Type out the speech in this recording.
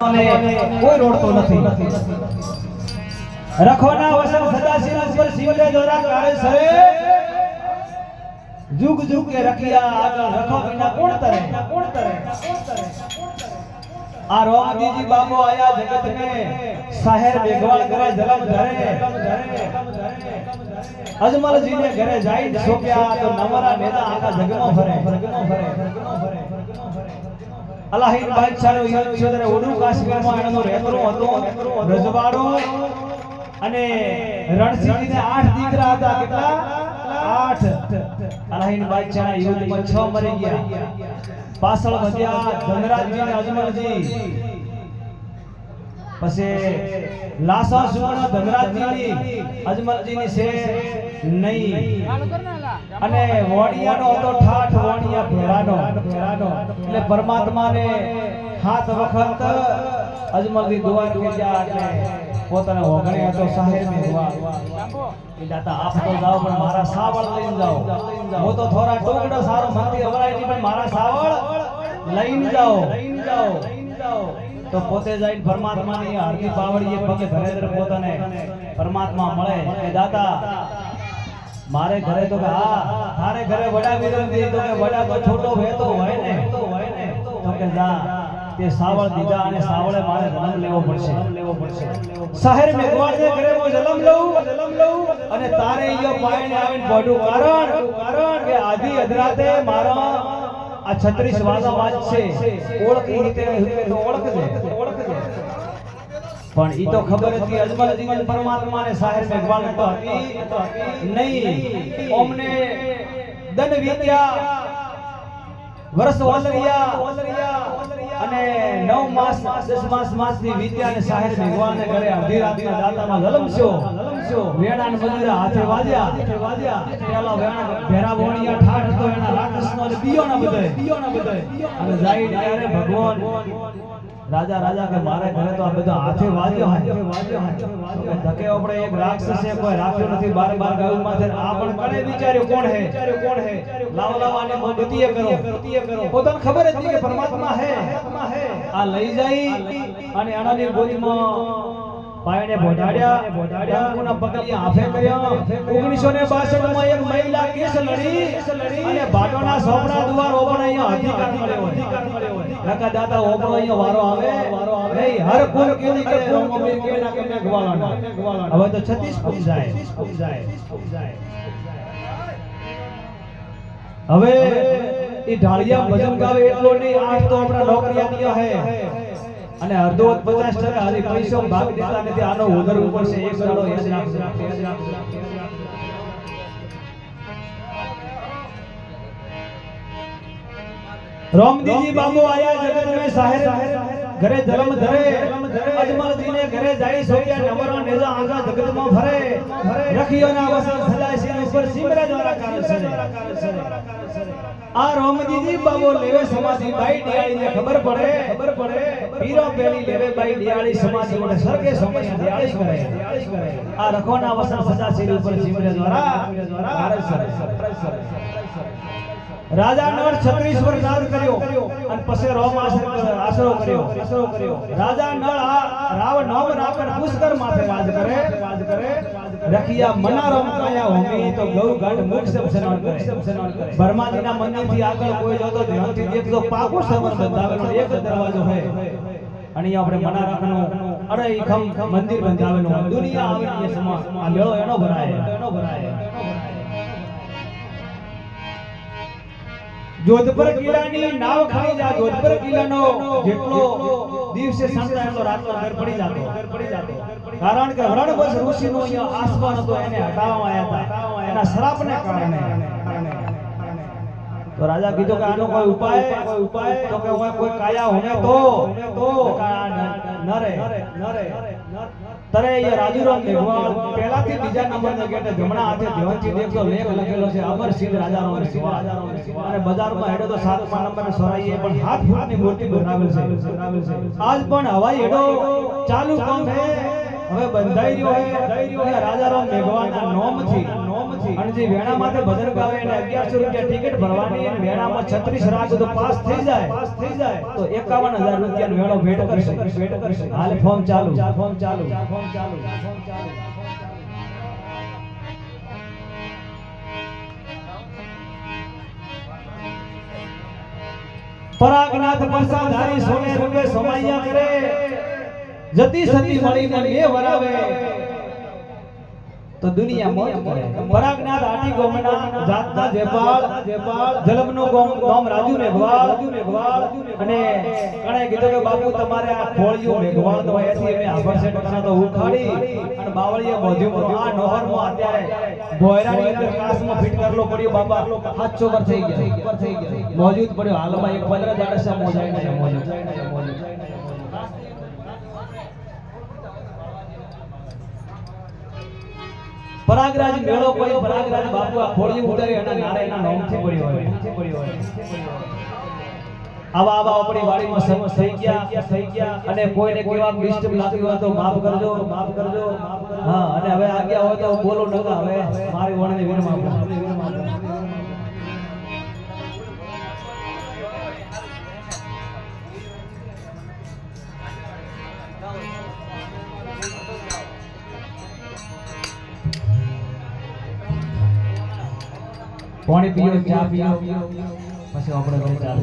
અને કોઈ રોડતો નથી. રખોના વસન સદાશિવ ઉપર શિવલે દ્વારા કાળે સરે. જુગ જુગ કે રખિયા આગળ રખો વિના કોણ તરે? કોણ તરે આ રોમદીજી બાબો આયા જગત ને શહેર મેઘવાળ કરે જલમ ધરે. અજમલજી ને ઘરે જાય સોપ્યા તો નવરા નેતા આખા જગમાં ફરે જગમાં ફરે જગમાં ફરે. અલાહીન બાદશાહનો યુદ્ધ થયો ત્યારે ઓડુ કાશ્મીરમાં એનો રહેતો હતો, રજવાડો અને રણસિંહજીને આઠ દીકરા હતા, કેટલા? આઠ. અલાહીન બાદશાહના યુદ્ધમાં છ મરી ગયા. પાછળ વધ્યા ધનરાજજી અને અજમલજી પછી લાસા સુવર્ણ ધનરાજજીની, અજમલજીની છે નહીં. અને વણિયાનો હતો ઠાઠ, વણિયા ભેરાનો. એટલે પરમાત્માને હાથ વખત અજમલજી દુઆ કર્યા એટલે પોતાને ઓગણે હતો, સાહેબ ને દુઆ. એ આપ તો જાઓ, પણ મારા સાવળ લઈને જાઓ. હું તો થોડા ટુકડો સારો મંદિર અવરાય નહીં, પણ મારા સાવળ લઈને જાઓ લઈને જાઓ લઈને જાઓ. તો પોતે જઈને પરમાત્માની હાર્દિક બાવળીએ પગે ઘરે પોતાને પરમાત્મા મળે. એ દાદા મારે ઘરે તો કે હા, તારે ઘરે વડા વિરંદી તો કે વડા તો છોટો વહેતો હોય ને. તો કે જા, તે સાવળ દીધા અને સાવળે મારે જન્મ લેવો પડશે. લેવો પડશે શહેર મેઘવાળ ને ઘરે હું જન્મ લઉં જન્મ લઉં અને તારે યો પાયને આવીને બોડું કારણ કારણ કે આધી અધરાતે મારા આ 36 વાદા વાત છે. ઓળખ રીતે ઓળખજે ઓળખજે. પણ ઈ તો ખબર હતી અજમલ ને પરમાત્મા ને સાહેર મેઘવાળ તો હતી. નહીં ઓમને દન વિદ્યા, વર્ષ ઓલરિયા અને નવ માસ, દસ માસ માસની વિદ્યા ને સાહેર મેઘવાળ ને ઘરે અડધી રાતના દાતામાં જલમશો રાજા રાજા કે મારે ઘરે તો આ બધા હાથે વાજ્યો હાથે ધકે આપણે એક રાક્ષસ છે, કોઈ રાખ્યો નથી, બાર બાર ગાયું માથે. આ પણ કણે વિચાર્યો કોણ હે? કોણ હે લાવ લાવ આને મોગતીએ કરો. ગતિએ કરો પોતાને ખબર હતી કે પરમાત્મા હે. આ લઈ જાય અને આનાની ગોદીમાં પાયણે બોઢાડ્યા બોઢાડ્યા પગલિયા આફે કર્યા. 1962 માં એક મહિલા કેસ લડી અને બાટોના સોપડા દ્વાર ઓપણ અહીંયા અધિકાર મળ્યો હોય. કાકા દાદા ઓપણ અહીંયા વારો આવે. વારો આવે હર કુલ કેની કે રોમોબીર કે ના કે ને હવે તો 36 ફૂટ જાય. ફૂટ જાય હવે એ ઢાળિયા ભજન ગાવે એટલો નહીં આઠ તો આપણા નોકરિયા દિયા હે. અને અડધો પચાસ ટકા હજી પૈસો ભાગ દેતા નથી, આનો ઉધર ઉપર છે, એક કરોડો યાદ રાખજો. રોમદીજી બાબુ આયા જગત में સાહેર ઘરે ધર્મ ધરે અજમલજી ને ઘરે જાય સોયા નવરો નેજા આગા જગતમાં ફરે. રખિયો ના વસન સિંહ ઉપર સિમરા દ્વારા કાલ છે. આ રોમજીજી બાબો લેવે સમાધિ બાઈ દિયાળી ને ખબર પડે. ખબર પડે. પીરો પેલી લેવે બાઈ દિયાળી સમાધિ ઓને સરકે સમય દિયાળી કરે. આ રખોના વસન સિંહ ઉપર સિમરા દ્વારા કાલ સરે રાજા નળ 36 વર્ષ રાજ કર્યો અને પછી રોમ આશરો કર્યો આશરો કર્યો. રાજા નળ આ રાવ નવ રાવણ પુષ્કર માથે રાજ કરે. રાજ કરે રખિયા મનારમ કાયા હોમી. તો ગૌ ઘાટ મુખ સે સનાન કરે. બર્માજીના મંદિરથી આગળ કોઈ જોતો ધ્યાનથી દેખતો પાકો સમર બંધાવેલો એક દરવાજો હે. અને આપણે આપણે રાખનો અરે ખમ મંદિર બંધાવેલું દુનિયા આવીને એ સમા આ મેળો એનો ભરાય એનો ભરાય. જોધપુર કિલ્લાની નાવ ખાઈ જા, જોધપુર કિલ્લાનો જેટલો દિવસે સંતાય તો રાતનો ઘર પડી જાતો. ઘર પડી જાતો કારણ કે રણવંશ ઋષિનો અહીંયા આસમાન હતો, એને હટાવવામાં આવ્યા હતા. એના શ્રાપને કારણે. તો રાજા કીધો કે આનો કોઈ ઉપાય? કોઈ ઉપાય તો કે કોઈ કાયા હોને તો? તો નરે નરે તરે એ રાજુરામ મેઘવાળ પહેલાથી બીજા નંબરનો ગેટે જમણા હાથે ધ્યાનથી દેખતો લેખ લખેલો છે. અમર રાજા રાજાનો અને બજારમાં હેડો તો સાતમા નંબરે સોરાઈએ પણ હાથ ફૂટની મૂર્તિ બનાવેલ છે. આજ પણ હવાઈ હેડો, ચાલુ કામ છે. હવે બંધાઈ રહ્યો છે. રાજારામ મેઘવાળના નોમથી અને જે વેણામાંથી ભજન ગાવે એને 1100 રૂપિયા ટિકિટ ભરવાની અને વેણામાં 36 રાગ તો પાસ થઈ જાય. પાસ થઈ જાય. તો 51000 રૂપિયાનો વેણો ભેટ કરશે. ભેટ કરશે હાલ ફોર્મ ચાલુ. ફોર્મ ચાલુ. ફોર્મ ચાલુ. ફોર્મ ચાલુ. પરાગનાથ પ્રસાદધારી સોને રૂપે સમાયા કરે. જતી સતી મળી બે વરાવે. તો દુનિયા મોજ કરે પરાગનાથ આટી ગોમના જાતના જેપાળ જેપાળ જલમનો ગોમ ગોમ રાજુ ને ગવાળ ગવાળ અને કણે કીધું કે બાપુ તમારે આ ખોળિયું મેઘવાળ તો એથી અમે આભર છે ટકના તો ઉખાડી અને બાવળીએ મોઢું આ નોહરમાં અત્યારે ભોયરાની અંદર કાસમાં ફિટ કરલો પડ્યો બાપા. હાથ ચોકર થઈ ગયા. થઈ ગયા મોજૂદ પડ્યો હાલમાં એક પંદર દાડસા મોજાઈ છે પરાગરાજ મેળો કોઈ પરાગરાજ બાપુ આ ખોડિયું ઉતારે અને નારે એના નોમથી પડ્યો હોય. આવા આવા આપણી વાડીમાં સમજ થઈ ગયા થઈ ગયા, અને કોઈને કેવા ડિસ્ટર્બ લાગ્યું હોય તો માફ કરજો માફ કરજો. હા, અને હવે આગ્યા હોય તો બોલો નકા હવે મારી વણને વિરમ પાણી પીઓ ચા પીઓ. પછી આપણે ચાલુ